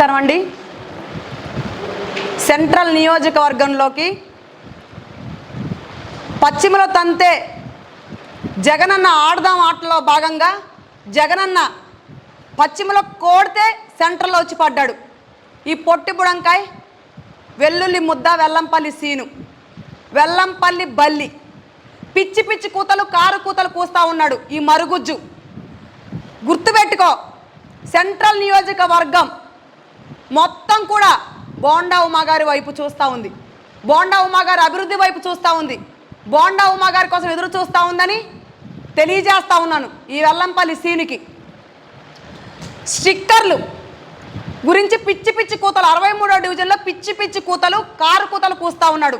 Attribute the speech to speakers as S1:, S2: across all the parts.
S1: నమస్కారం అండి. సెంట్రల్ నియోజకవర్గంలోకి పశ్చిమలో తంతే జగనన్న ఆడదాం ఆటలో భాగంగా జగనన్న పశ్చిమలో కోడితే సెంట్రల్లో వచ్చి పడ్డాడు. ఈ పొట్టి బుడంకాయ్ వెల్లుల్లి ముద్ద వెల్లంపల్లి సీను వెల్లంపల్లి బల్లి. పిచ్చి పిచ్చి కూతలు కారు కూతలు కూస్తూ ఉన్నాడు ఈ మరుగుజ్జు. గుర్తుపెట్టుకో సెంట్రల్ నియోజకవర్గం మొత్తం కూడా బోండా ఉమాగారి వైపు చూస్తూ ఉంది. బోండా ఉమాగారి అభివృద్ధి వైపు చూస్తూ ఉంది. బోండా ఉమాగారి కోసం ఎదురు చూస్తూ ఉందని తెలియజేస్తూ ఉన్నాను ఈ వెల్లంపల్లి సీనికి. స్టిక్కర్లు గురించి పిచ్చి పిచ్చి కూతలు అరవై మూడో డివిజన్లో పిచ్చి పిచ్చి కూతలు కారు కూతలు కూస్తూ ఉన్నాడు.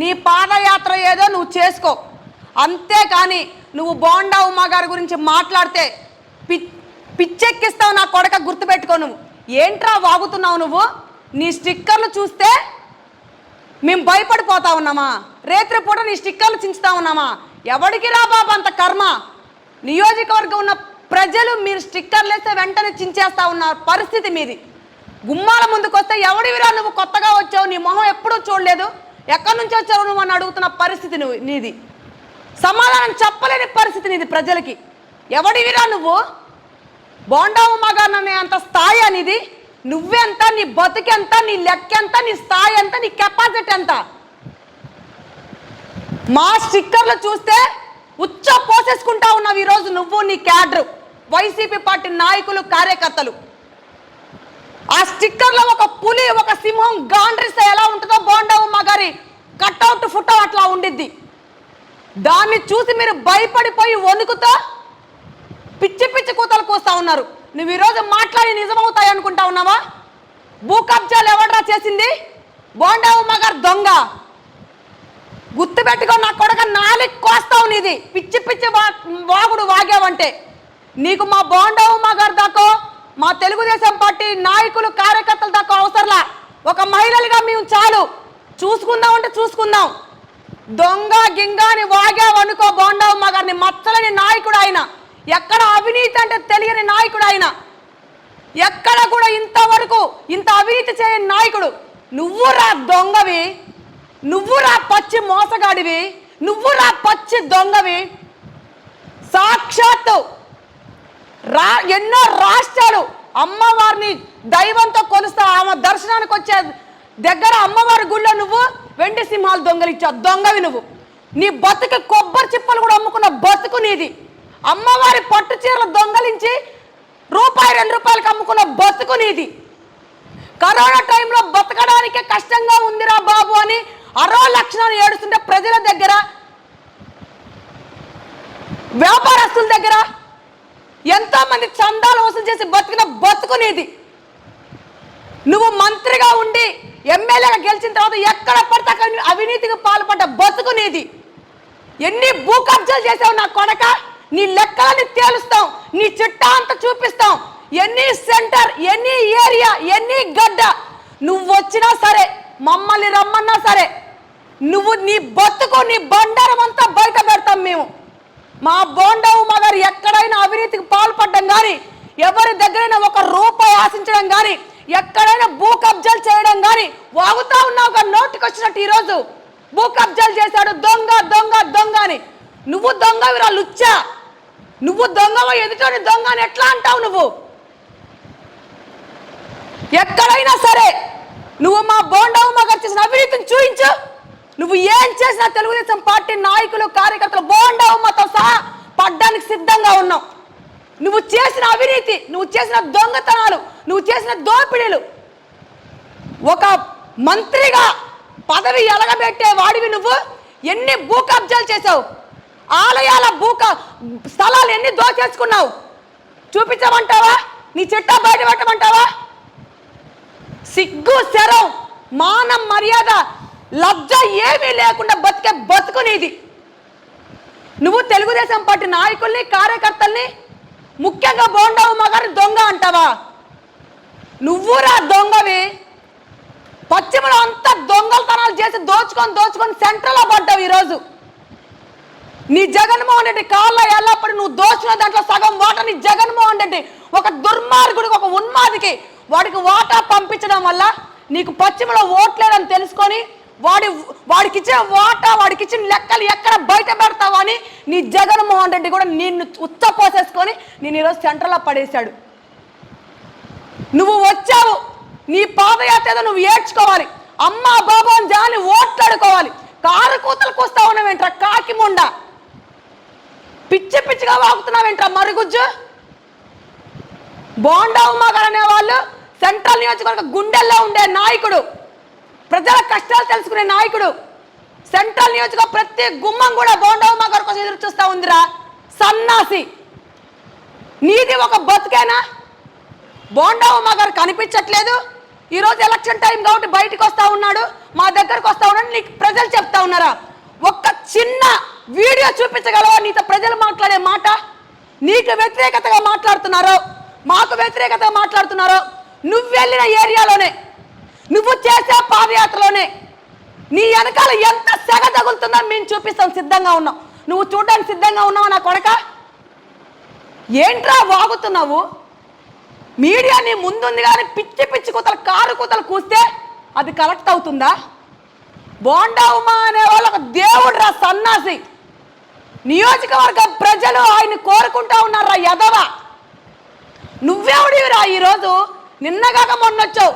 S1: నీ పాదయాత్ర ఏదో నువ్వు చేసుకో. అంతేకాని నువ్వు బోండా ఉమాగారి గురించి మాట్లాడితే పి పిచ్చెక్కిస్తావు నా కొడక గుర్తుపెట్టుకో నువ్వు. ఏంట్రా వాగుతున్నావు నువ్వు? నీ స్టిక్కర్లు చూస్తే మేము భయపడిపోతా ఉన్నామా? రేత్రి పూట నీ స్టిక్కర్లు చించుతా ఉన్నామా? ఎవడికి రా బాబు అంత కర్మ? నియోజకవర్గం ఉన్న ప్రజలు మీరు స్టిక్కర్లు వేస్తే వెంటనే చించేస్తా ఉన్న పరిస్థితి మీది. గుమ్మాల ముందుకు వస్తే ఎవడివిరా నువ్వు కొత్తగా వచ్చావు? నీ మొహం ఎప్పుడూ చూడలేదు. ఎక్కడి నుంచి వచ్చావు నువ్వు అని అడుగుతున్న పరిస్థితి నువ్వు నీది. సమాధానం చెప్పలేని పరిస్థితి నీది ప్రజలకి. ఎవడివిరా నువ్వు? బోండా ఉమ్మగారు అనే అంత స్థాయి అనేది? నువ్వెంత నీ బతుకెంత నీ లెక్కెంత నీ స్థాయి ఎంత నీ కెపాసిటీ ఎంత? మా స్టిక్కర్లు చూస్తే ఉచ్చ పోసేసుకుంటా ఉన్నావు ఈరోజు నువ్వు నీ క్యాడర్ వైసీపీ పార్టీ నాయకులు కార్యకర్తలు. ఆ స్టిక్కర్లో ఒక పులి ఒక సింహం గాండ్రిస్తే ఎలా ఉంటుందో బోండా ఉమ్మ గారి కట్అవుట్ ఫోటో అట్లా ఉండిద్ది. దాన్ని చూసి మీరు భయపడిపోయి వణుకుతో? పిచ్చి పిచ్చి కూతలు ఉన్నారు. నువ్వు ఈరోజు మాట్లాడి నిజమవుతాయి అనుకుంటా ఉన్నావా? భూ కబ్జాలు ఎవడరా చేసింది? బోండా ఉమ్మ గారు దొంగ. గుర్తుపెట్టుకో నా కొడక నాలుగు కోస్తావు నీది. పిచ్చి పిచ్చి వా- వాగుడు వాగావంటే. నీకు మా బోండా ఉమ్మ గారు దాకో మా తెలుగుదేశం పార్టీ నాయకులు కార్యకర్తలు దాకా అవసరంలా. ఒక మహిళలుగా మేము చాలు. చూసుకుందాం అంటే చూసుకుందాం. దొంగ గింగాని వాగావనుకో బోండా ఉమ్మగారిని మచ్చలని నాయకుడు ఆయన. ఎక్కడ అవినీతి అంటే తెలియని నాయకుడు ఆయన ఎక్కడ కూడా ఇంతవరకు ఇంత అవినీతి చేయని నాయకుడు నువ్వు రా దొంగవి నువ్వు రా పచ్చి మోసగాడివి నువ్వు రా పచ్చి దొంగవి. సాక్షాత్తు రా ఎన్నో రాష్ట్రాలు అమ్మవారిని దైవంతో కొలుస్తా ఆమె దర్శనానికి వచ్చే దగ్గర అమ్మవారి గుళ్ళో నువ్వు వెండి సింహాలు దొంగలిచ్చావు దొంగవి నువ్వు. నీ బతుకు కొబ్బరి చిప్పలు కూడా అమ్ముకున్న బతుకు నీది. అమ్మవారి పట్టు చీరలు దొంగలించి రూపాయి రెండు రూపాయలకు అమ్ముకున్న బతుకు నీది. కరోనా టైంలో బతకడానికే కష్టంగా ఉందిరా బాబు అని అరో లక్షణాలు ఏడుస్తుంటే ప్రజల దగ్గర వ్యాపారస్తుల దగ్గర ఎంతో మంది చందాలు వసూలు చేసి బతికిన బతుకు నీది. నువ్వు మంత్రిగా ఉండి ఎమ్మెల్యేగా గెలిచిన తర్వాత ఎక్కడ పడితే అక్కడ అవినీతికి పాల్పడ్డ బతుకు నీది. ఎన్ని భూ కబ్జాలు చేసావు నా కొడక? నీ లెక్కలని తేలుస్తాం నీ చిట్టా అంతా చూపిస్తాం. ఎన్ని సెంటర్ ఎన్ని ఏరియా ఎన్ని గడ్డ నువ్వు వచ్చినా సరే మమ్మల్ని రమ్మన్నా సరే నువ్వు నీ బతుకు నీ బండారం అంతా బయట పెడతాం మేము. మా బోండవు మగారు ఎక్కడైనా అవినీతికి పాల్పడడం కానీ ఎవరి దగ్గరైనా ఒక రూపాయి ఆశించడం కానీ ఎక్కడైనా భూ కబ్జాలు చేయడం కానీ వాగుతా ఉన్నావు ఒక నోటికి వచ్చినట్టు ఈరోజు. భూ కబ్జాలు చేశాడు దొంగ దొంగ దొంగ అని. నువ్వు దొంగ విరా లుచ్చా? నువ్వు దొంగవ ఎదుటోని దొంగ అని ఎట్లా అంటావు నువ్వు? ఎక్కడైనా సరే నువ్వు మా బోండవు మాకు చేసిన అవినీతిని చూయించు. నువ్వు ఏం చేసినా తెలుగుదేశం పార్టీ నాయకులు కార్యకర్తలు బోండవుమ్మతో సహా పడ్డానికి సిద్ధంగా ఉన్నావు. నువ్వు చేసిన అవినీతి నువ్వు చేసిన దొంగతనాలు నువ్వు చేసిన దోపిడీలు ఒక మంత్రిగా పదవి ఎలగబెట్టే వాడివి నువ్వు. ఎన్ని భూ కబ్జాలు చేసావు ఆలయాల భూక స్థలాలు ఎన్ని దోచేసుకున్నావు? చూపించమంటావా? నీ చిట్టా బయట పెట్టమంటావా? సిగ్గు శరం మానం మర్యాద లబ్జ ఏమీ లేకుండా బతికే బతుకునేది నువ్వు తెలుగుదేశం పార్టీ నాయకుల్ని కార్యకర్తల్ని ముఖ్యంగా బోండావు మగారు దొంగ అంటావా? నువ్వురా దొంగవి. పశ్చిమలో అంతా దొంగలతనాలు చేసి దోచుకొని దోచుకొని సెంట్రల్లో పడ్డావు ఈరోజు. నీ జగన్మోహన్ రెడ్డి కాళ్ళ ఎల్లప్పుడు నువ్వు దోచిన దాంట్లో సగం వాట నీ జగన్మోహన్ రెడ్డి. ఒక దుర్మార్గుడికి ఒక ఉన్మాదికి వాడికి వాటా పంపించడం వల్ల నీకు పశ్చిమలో ఓట్లేదని తెలుసుకొని వాడి వాడికి ఇచ్చిన వాటా వాడికి ఇచ్చిన లెక్కలు ఎక్కడ బయట పెడతావా అని నీ జగన్మోహన్ రెడ్డి కూడా నిన్ను ఉత్తపోసేసుకొని నేను ఈరోజు సెంటర్లో పడేశాడు. నువ్వు వచ్చావు. నీ పాదయాత్ర నువ్వు ఏడ్చుకోవాలి. అమ్మ బాబు అని జాని ఓట్లాడుకోవాలి. కారు కూతలకు వస్తా ఉన్నావేంట్రా? కాకి ముండ. పిచ్చి పిచ్చిగా వాగుతున్నావేంట్రా మరుగుజ్జు? బోండా ఉమాగారు అనే వాళ్ళు సెంట్రల్ నియోజకవర్గ గుండెల్లో ఉండే నాయకుడు ప్రజల కష్టాలు తెలుసుకునే నాయకుడు సెంట్రల్ నియోజకవర్గ ప్రతి గుమ్మం కూడా బోండా ఉమాగారు కోసం ఎదురు చూస్తా ఉందిరా. సన్నాసి. నీది ఒక బతుకేనా? బోండా ఉమ్మగారు కనిపించట్లేదు. ఈరోజు ఎలక్షన్ టైం కాబట్టి బయటకు వస్తూ ఉన్నాడు మా దగ్గరకు వస్తూ ఉన్నాడు నీకు ప్రజలు చెప్తా ఉన్నారా? ఒక్క చిన్న వీడియో చూపించగలవా? నీతో ప్రజలు మాట్లాడే మాట? నీకు వ్యతిరేకతగా మాట్లాడుతున్నారో? మాకు వ్యతిరేకతగా మాట్లాడుతున్నారో? నువ్వు వెళ్ళిన ఏరియాలోనే నువ్వు చేసే పాదయాత్రలోనే నీ వెనకాల ఎంత సెగ తగులుతుందో మేము చూపిస్తాం సిద్ధంగా ఉన్నాం. నువ్వు చూడడానికి సిద్ధంగా ఉన్నావా నా కొడక? ఏంట్రా వాగుతున్నావు? మీడియా నీ ముందుంది కానీ పిచ్చి పిచ్చి కూతలు కారు కూతలు కూస్తే అది కలెక్ట్ అవుతుందా? బోండా ఉమా అనే వాళ్ళకు ఒక దేవుడు రా సన్నాసి. నియోజకవర్గ ప్రజలు ఆయన కోరుకుంటా ఉన్నారా యదవ? నువ్వెవడివిరా ఈరోజు? నిన్నగాక మొన్నొచ్చావు.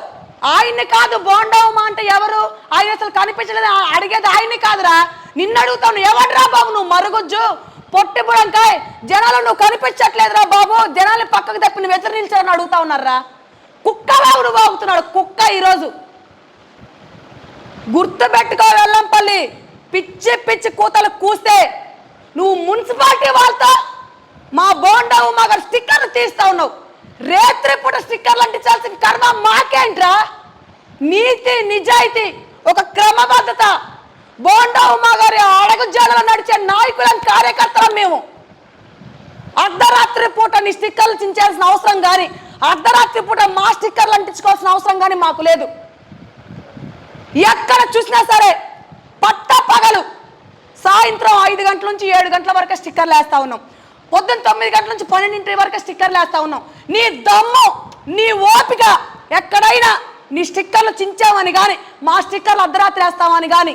S1: ఆయన్ని కాదు బోండవమ్మ అంటే ఎవరు? ఆయన అసలు కనిపించలేదు అడిగేది ఆయన్ని కాదురా. నిన్ను అడుగుతాను ఎవడరా బాబు నువ్వు మరుగుజ్జు? పొట్టి బుడంకాయ్ జనాలు నువ్వు కనిపించట్లేదురా బాబు. జనాలు పక్కకు తప్పి నువ్వు ఎదురు నిలిచారని అడుగుతా ఉన్నారా? కుక్క బాబుడు బాగుతున్నాడు కుక్క ఈరోజు. గుర్తుపెట్టుకో వెల్లంపల్లి. పిచ్చి పిచ్చి కూతలు కూస్తే నువ్వు మున్సిపాలిటీ వాళ్ళతో మా బోండా మాకు స్టిక్కర్లు తీస్తా ఉన్నావు. రేత్రి పూట స్టిక్కర్లు అంటించాల్సిన కర్మ మాకేంట్రా? నీతి నిజాయితీ ఒక క్రమబద్ధత. బోండా ఉమా గారి అడగు జాడలో నడిచే నాయకులం కార్యకర్తలం మేము. అర్ధరాత్రి పూట నీ స్టిక్కర్లు చించాల్సిన అవసరం కానీ అర్ధరాత్రి పూట మా స్టిక్కర్లు అంటించుకోవాల్సిన అవసరం కానీ మాకు లేదు. ఎక్కడ చూసినా సరే పట్ట పగలు సాయంత్రం ఐదు గంటల నుంచి ఏడు గంటల వరకు స్టిక్కర్లు వేస్తా ఉన్నాం. పొద్దున్న తొమ్మిది గంటల నుంచి పన్నెండింటి వరకు స్టిక్కర్లు వేస్తా ఉన్నాం. నీ దమ్ము నీ ఓపిక ఎక్కడైనా నీ స్టిక్కర్లు చించామని కానీ మా స్టిక్కర్లు అర్ధరాత్రి వేస్తామని కానీ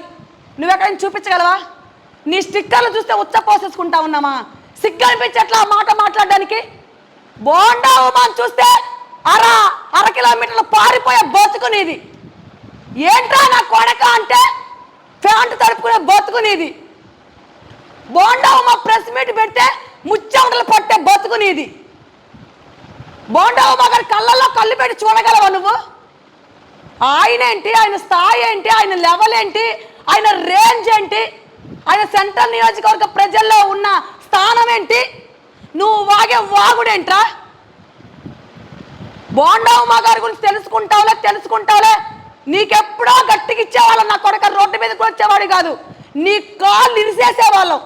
S1: నువ్వెక్కడైనా చూపించగలవా? నీ స్టిక్కర్లు చూస్తే ఉచ్చ పోసేసుకుంటా ఉన్నామా? సిగ్గు అనిపించట్లా మాట మాట్లాడడానికి? బోండా ఉమాన్ చూస్తే అర అర కిలోమీటర్లు పారిపోయే బతుకునేది ఏంట్రా నా కొడక అంటే ఫ్యాంట్ తడుపుకునే బతుకునేది బోండా మా ప్రెస్ మీట్ పెడితే ముచ్చంటలు పట్టే బతుకునేది బోండా బోండావమ్మ గారి కళ్ళల్లో కళ్ళు పెట్టి చూడగలవా నువ్వు? ఆయన ఏంటి? ఆయన స్థాయి ఏంటి? ఆయన లెవెల్ ఏంటి? ఆయన రేంజ్ ఏంటి? ఆయన సెంట్రల్ నియోజకవర్గ ప్రజల్లో ఉన్న స్థానం ఏంటి? నువ్వు వాగే వాగుడేంట్రా బోండా ఉమా గారి గురించి తెలుసుకుంటావులే తెలుసుకుంటావులే. నీకెప్పుడో గట్టికిచ్చేవాళ్ళ నా కొడక రోడ్డు మీద వచ్చేవాడు కాదు. నీ కాళ్ళు ఇరిసేసేవాళ్ళం.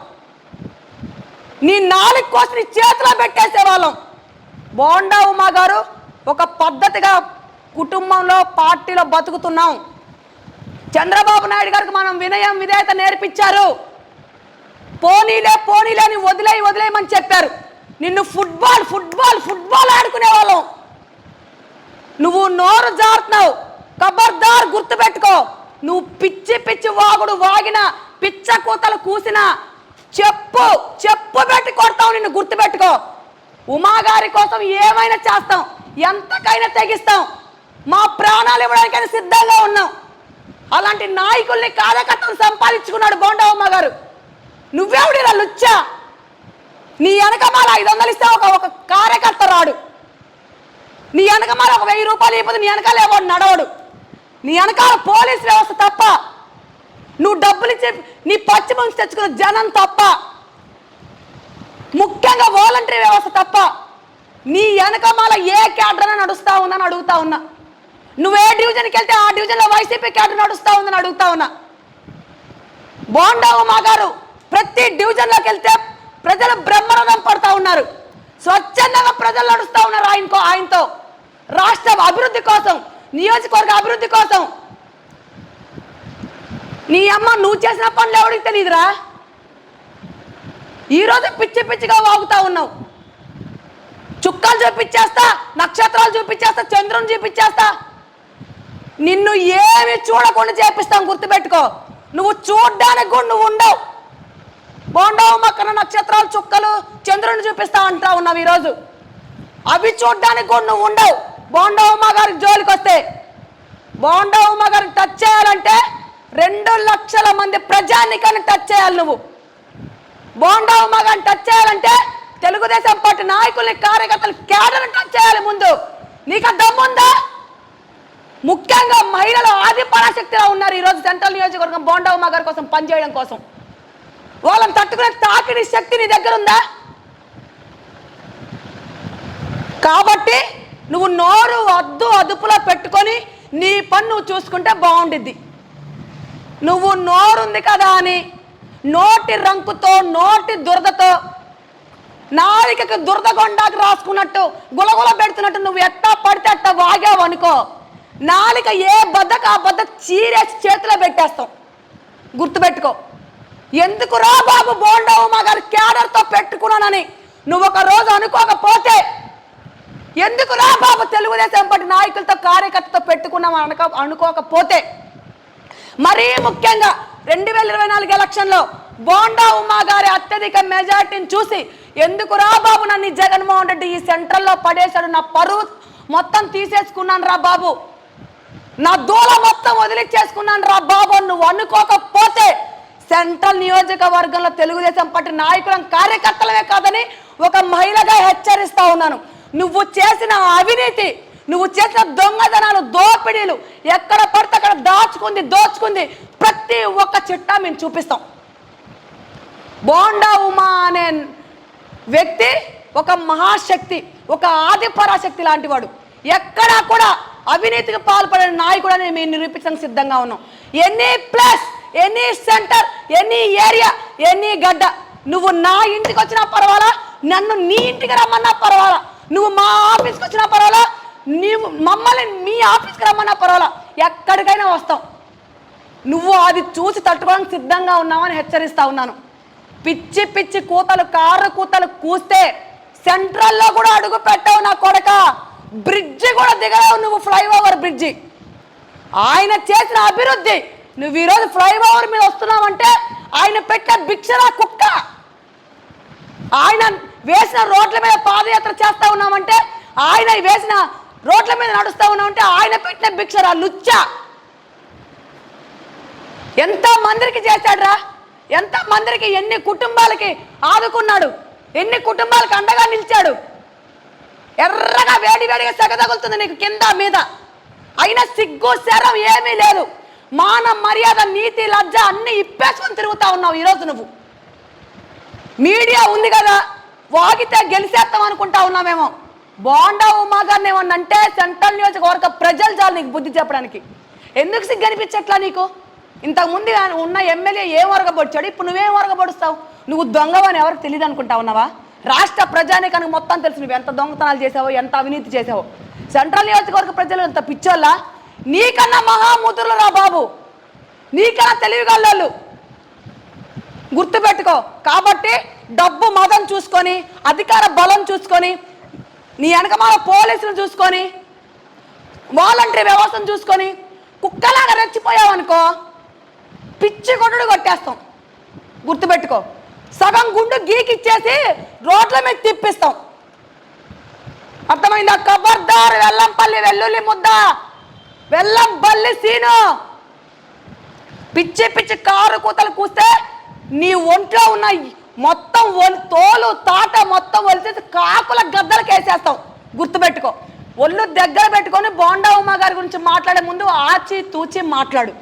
S1: నీ నాలుగు కోసం నీ చేతిలో పెట్టేసేవాళ్ళం. బోండా ఉమా గారు ఒక పద్ధతిగా కుటుంబంలో పార్టీలో బతుకుతున్నాం. చంద్రబాబు నాయుడు గారికి మనం వినయం విధేయత నేర్పించారు. పోనీలే పోనీలే అని వదిలేయి వదిలేయమని చెప్పారు. నిన్ను ఫుట్బాల్ ఫుట్బాల్ ఫుట్బాల్ ఆడుకునే వాళ్ళం నువ్వు నోరు జారుతున్నావు. కబర్దార్ గుర్తుపెట్టుకో. నువ్వు పిచ్చి పిచ్చి వాగుడు వాగిన పిచ్చ కూతలు కూసిన చెప్పు చెప్పు పెట్టి కొడతావు నిన్ను గుర్తుపెట్టుకో. ఉమాగారి కోసం ఏమైనా చేస్తాం ఎంతకైనా తెగిస్తాం. మా ప్రాణాలు ఇవ్వడానికైనా సిద్ధంగా ఉన్నాం. అలాంటి నాయకుల్ని కార్యకర్తలు సంపాదించుకున్నాడు బోండా ఉమ్మ గారు. నువ్వెవడిరా లుచ్చా? నీ వెనకమాల ఐదు వందలు ఇస్తే ఒక ఒక కార్యకర్త రాడు. నీ వెనకమాల ఒక వెయ్యి రూపాయలు ఇవ్వదు నీ వెనకాలేవాడు నడవడు. నీ వెనకాల పోలీస్ వ్యవస్థ తప్ప నువ్వు డబ్బులు ఇచ్చే నీ పచ్చి మంచి తెచ్చుకున్న జనం తప్ప ముఖ్యంగా వాలంటరీ వ్యవస్థ తప్ప నీ వెనకమాల ఏ క్యాడర్ నడుస్తా ఉందని అడుగుతా ఉన్నా. నువ్వు ఏ డివిజన్కి వెళ్తే ఆ డివిజన్లో వైసీపీ క్యాడర్ నడుస్తా ఉందని అడుగుతా ఉన్నా. బోండా మాగారు ప్రతి డివిజన్లోకి వెళ్తే ప్రజలు బ్రహ్మరథం పడతా ఉన్నారు. స్వచ్ఛందంగా ప్రజలు నడుస్తూ ఉన్నారు ఆయనకో ఆయనతో. రాష్ట్ర అభివృద్ధి కోసం నియోజకవర్గ అభివృద్ధి కోసం. నీ అమ్మ నువ్వు చేసిన పనులు ఎవరికి తెలియదురా ఈరోజు పిచ్చి పిచ్చిగా వాగుతా ఉన్నావు. చుక్కలు చూపించేస్తా నక్షత్రాలు చూపించేస్తా చంద్రుని చూపించేస్తా. నిన్ను ఏమి చూడకుండా చేపిస్తాం గుర్తుపెట్టుకో. నువ్వు చూడ్డానికి కూడా నువ్వు ఉండవు. బోండవు మక్కన నక్షత్రాలు చుక్కలు చంద్రుని చూపిస్తా అంటా ఉన్నావు ఈరోజు. అవి చూడ్డానికి కూడా నువ్వు ఉండవు. బోండవమ్మ గారికి జోలికి వస్తే బోండౌమ్మ గారిని టచ్ చేయాలంటే రెండు లక్షల మంది ప్రజానికాన్ని టచ్ చేయాలి నువ్వు. బోండవమ్మ గారిని టచ్ చేయాలంటే తెలుగుదేశం పార్టీ నాయకుల్ని కార్యకర్తలు కేడర్ని టచ్ చేయాలి ముందు. నీకు ఆ దమ్ముందా ముఖ్యంగా మహిళలు ఆది పరాశక్తిలో ఉన్నారు ఈరోజు సెంట్రల్ నియోజకవర్గం బోండా ఉమ్మ గారి కోసం పనిచేయడం కోసం. వాళ్ళని తట్టుకునే తాకిడి శక్తి నీ దగ్గర ఉందా? కాబట్టి నువ్వు నోరు అద్దు అదుపులో పెట్టుకొని నీ పని నువ్వు చూసుకుంటే బాగుండిద్ది. నువ్వు నోరుంది కదా అని నోటి రంకుతో నోటి దురదతో నాలికకు దురదగొండాకి రాసుకున్నట్టు గులగుల పెడుతున్నట్టు నువ్వు ఎట్టా పడితే అట్ట వాగావు అనుకో నాలిక ఏ బద్దకు ఆ బద్ద చీరేసి చేతిలో పెట్టేస్తాం గుర్తుపెట్టుకో. ఎందుకు రా బాబు బోండవు మా గారు క్యాడర్తో పెట్టుకున్నానని నువ్వు ఒక రోజు అనుకోకపోతే ఎందుకు రా బాబు తెలుగుదేశం పార్టీ నాయకులతో కార్యకర్తతో పెట్టుకున్నాం అనుకో అనుకోకపోతే? మరీ ముఖ్యంగా రెండు వేల ఇరవై నాలుగు ఎలక్షన్లో బోండా ఉమా గారి అత్యధిక మెజార్టీని చూసి ఎందుకు రా బాబు నన్ను జగన్మోహన్ రెడ్డి ఈ సెంట్రల్లో పడేశాడు? నా పరువు మొత్తం తీసేసుకున్నాను రా బాబు. నా దూల మొత్తం వదిలిచ్చేసుకున్నాను రా బాబు నువ్వు అనుకోకపోతే సెంట్రల్ నియోజకవర్గంలో తెలుగుదేశం పార్టీ నాయకులం కార్యకర్తలమే కాదని ఒక మహిళగా హెచ్చరిస్తా ఉన్నాను. నువ్వు చేసిన అవినీతి నువ్వు చేసిన దొంగతనాలు దోపిడీలు ఎక్కడ పడితే అక్కడ దాచుకుంది దోచుకుంది. ప్రతి ఒక్క చిట్టా మేము చూపిస్తాం. బోండా ఉమా అనే వ్యక్తి ఒక మహాశక్తి ఒక ఆదిపరాశక్తి లాంటి వాడు. ఎక్కడా కూడా అవినీతికి పాల్పడిన నాయకుడు అని మేము నిరూపించడానికి సిద్ధంగా ఉన్నాం. Any place any centre any area any గడ్డ నువ్వు నా ఇంటికి వచ్చినా పర్వాలా? నన్ను నీ ఇంటికి రమ్మన్నా పర్వాలా? నువ్వు మా ఆఫీస్కి వచ్చినా పర్వాలా? నీవు మమ్మల్ని మీ ఆఫీస్కి రమ్మన్నా పర్వాలా? ఎక్కడికైనా వస్తాం నువ్వు అది చూసి తట్టుకోవడానికి సిద్ధంగా ఉన్నావని హెచ్చరిస్తా ఉన్నాను. పిచ్చి పిచ్చి కూతలు కారు కూతలు కూస్తే సెంట్రల్లో కూడా అడుగు పెట్టావు నా కొడక. బ్రిడ్జి కూడా దిగలేవు నువ్వు ఫ్లైఓవర్ బ్రిడ్జి. ఆయన చేసిన అభివృద్ధి. నువ్వు ఈరోజు ఫ్లైఓవర్ మీద వస్తున్నావంటే ఆయన పెట్టిన భిక్షరా కుక్క. ఆయన వేసిన రోడ్ల మీద పాదయాత్ర చేస్తా ఉన్నామంటే ఆయన వేసిన రోడ్ల మీద నడుస్తూ ఉన్నామంటే ఆయన పెట్టిన భిక్షరా లుచ్చ. ఎంత మందిరికి చేశాడ్రా? ఎంత మందిరికి ఎన్ని కుటుంబాలకి ఆదుకున్నాడు? ఎన్ని కుటుంబాలకు అండగా నిలిచాడు? ఎర్రగా వేడి వేడిగా సెగ తగులుతుంది నీకు కింద మీద. అయినా సిగ్గు శరం ఏమీ లేదు. మాన మర్యాద నీతి లజ్జ అన్ని ఇప్పేసుకొని తిరుగుతా ఉన్నావు ఈరోజు నువ్వు. మీడియా ఉంది కదా. వాగితే గెలిచేస్తాం అనుకుంటా ఉన్నామేమో. బాండా ఉమా గారిని సెంట్రల్ నియోజకవర్గ ప్రజలు చాలు నీకు బుద్ధి చెప్పడానికి. ఎందుకు సిగ్గు అనిపించట్లా నీకు? ఇంతకుముందు ఉన్న ఎమ్మెల్యే ఏం వరగబొచ్చాడు ఇప్పుడు నువ్వేం వరగబొడుస్తావు నువ్వు దొంగవని ఎవరికి తెలియదు అనుకుంటా ఉన్నావా? రాష్ట్ర ప్రజానికానికి మొత్తం తెలుసు నువ్వు ఎంత దొంగతనాలు చేసావో ఎంత అవినీతి చేసావో. సెంట్రల్ నియోజకవర్గ ప్రజలు ఎంత పిచ్చోళ్ళ? నీకన్నా మహామూతులు రా బాబు. నీకన్నా తెలివిగల్లోళ్ళు గుర్తుపెట్టుకో. కాబట్టి డబ్బు మదం చూసుకొని అధికార బలం చూసుకొని నీ వెనకమాల పోలీసులు చూసుకొని వాలంటరీ వ్యవస్థను చూసుకొని కుక్కలాగా రెచ్చిపోయావనుకో పిచ్చి కొట్టుడు కొట్టేస్తాం. గుర్తుపెట్టుకో. సగం గుండు గీకిచ్చేసి రోడ్ల మీద తిప్పిస్తాం. అర్థమైందా? కబర్దార్ వెల్లంపల్లి వెల్లుల్లి ముద్ద. వెల్లంపల్లి సీను. పిచ్చి పిచ్చి కారు కూతలు కూస్తే నీ ఒంట్లో ఉన్న మొత్తం ఒలి తోలు తాట మొత్తం ఒలిచేసి కాకుల గద్దలకి వేసేస్తావు. గుర్తుపెట్టుకో. ఒళ్ళు దగ్గర పెట్టుకొని బోండా ఉమ్మ గారి గురించి మాట్లాడే ముందు ఆచి తూచి మాట్లాడు.